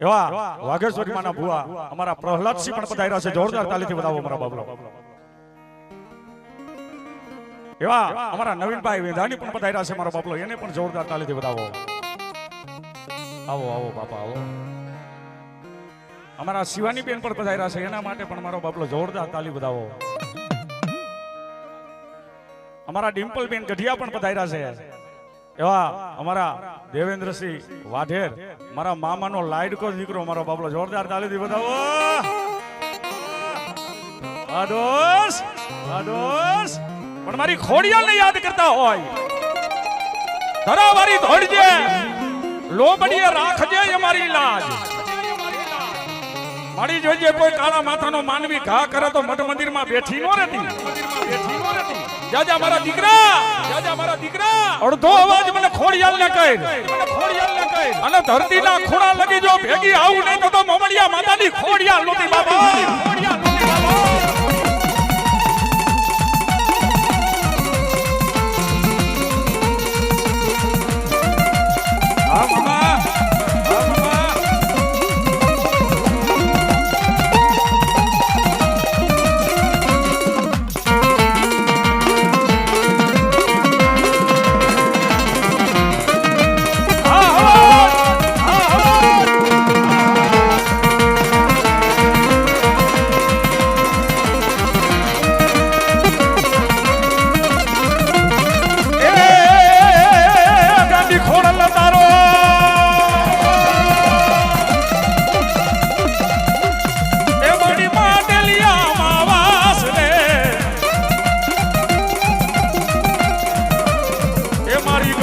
એવા વાઘેશ્વરી માના ભુવા અમારા પ્રહલાદસિંહ પણ પધાર્યા છે જોરદાર તાલીથી વધાવો અમારા બાબલો એવા અમારા નવીનભાઈ વેધાણી પણ પધાર્યા છે મારો બાબલો એને પણ જોરદાર તાલીથી વધાવો આવો આવો બાપા આવો. અમારા શિવાની બેન પણ પધાર્યા છે એના માટે પણ મારો બાબલો જોરદાર તાલી વધાવો અમારા ડિમ્પલ બેન ગઢિયા પણ પધાર્યા છે. એવા અમારા દેવેન્દ્રસિંહ વાઢેર, મારા મામાનો લાડકો દીકરો, મારો બાબલો જોરદાર તાલીથી બતાવો. આદોસ આદોસ પણ મારી ખોડિયાલને યાદ કરતા હોય. ધરાવારી ધોડજે લોબડીએ રાખજે એ મારી લાજ. મારી જોજે કોઈ કાળા માથાનો માનવી ઘા કરે તો મઠ મંદિરમાં બેઠી નો રહેતી. જાજા મારા દીકરા જાજા મારા દીકરા. અડધો અવાજ મને ખોડિયાલ ને કહે મને ખોડિયાલ ને કહે અને ધરતીના ખૂણા લગી જો ભેગી આવું નહીં તો મોમડિયા માતાની ખોડિયાલ નોતી બાબા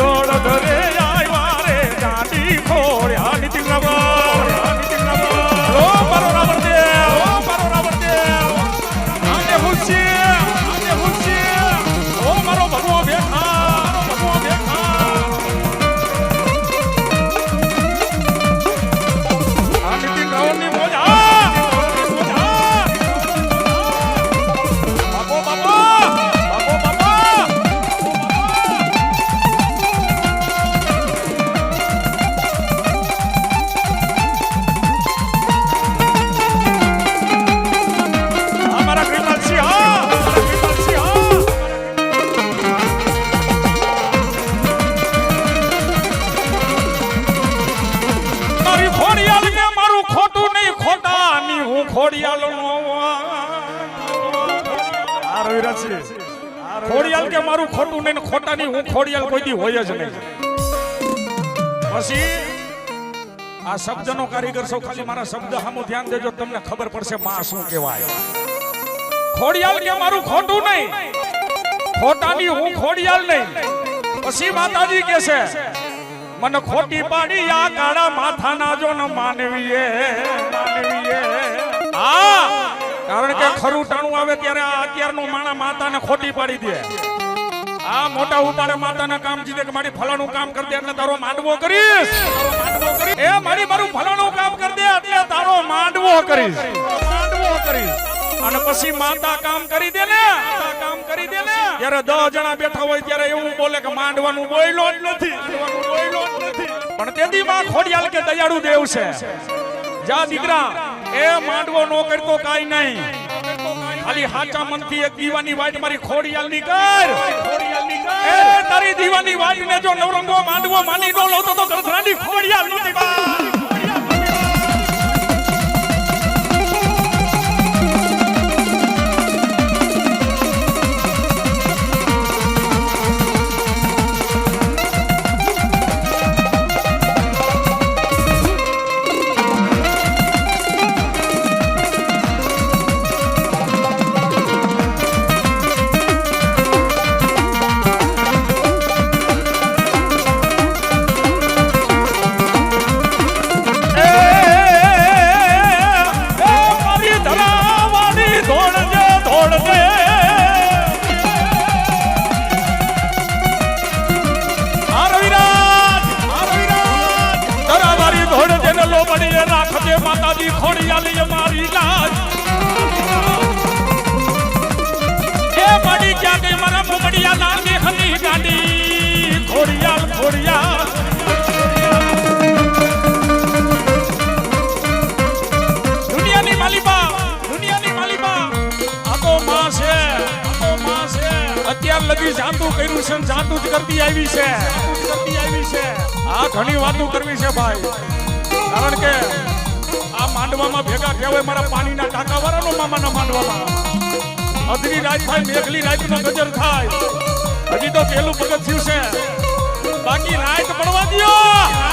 ગોળ ઘરે આ છે. ખોડિયાલ કે મારું ખોટું નહીં ખોટાની હું ખોડિયાલ કોઈ દી હોય જ નહીં. પછી આ શબ્દનો કારીગર સૌ ખાલી મારા શબ્દ સામું ધ્યાન દેજો, તમને ખબર પડશે માં શું કહેવાય. ખોડિયાલ કે મારું ખોટું નહીં ખોટાની હું ખોડિયાલ નહીં. પછી માતાજી કે છે, મને ખોટી પાડી, આ કાળા માથાના જો ન માનવીએ માનવીએ. હા. કારણ કે ખરું ટાણું આવે ત્યારે આ અત્યારનો માણા માતાને ખોટી પાડી દે. આ મોટા ઉપાડે માતાના કામ જીવે કે મારી ફલાણું કામ કરી દે એટલે તારો માંડવો કરીશ. એ મારી મારું ફલાણું કામ કરી દે એટલે તારો માંડવો કરીશ. માંડવો કરીશ. અને પછી માતા કામ કરી દે ને. કામ કરી દે ને. ત્યારે દસ જણા બેઠા હોય ત્યારે એવું બોલે કે માંડવાનું બોયલો જ નથી. બોયલો નથી. પણ તેથી માં ખોડિયાલ કે દયાળુ દેવ છે. જા દીકરા. એ માંડવો નો કરતો કાઈ નહીં. ખાલી હાચા મનથી એક દીવાની વાઈટ મારી ખોડિયાલની કર તારી દીવાની વાઈટ ને જો નવરંગો માંડવો માની નો લો તો ગરથરાની ખોડિયાલ નથી બા. જાતું કર્યું છે જાતું જ કરતી આવી છે. કરતી આવી છે આ ઘણી વાતો કરવી છે ભાઈ. કારણ કે આ માંડવામાં ભેગા થયા હોય મારા પાણીના ટાંકા વાળાનો મામાના માંડવામાં. અધરી રાત થાય, મેઘલી રાતનો ગજર થાય. હજી તો પેલું પગથિયું છે. બાકી રાત પડવા રાત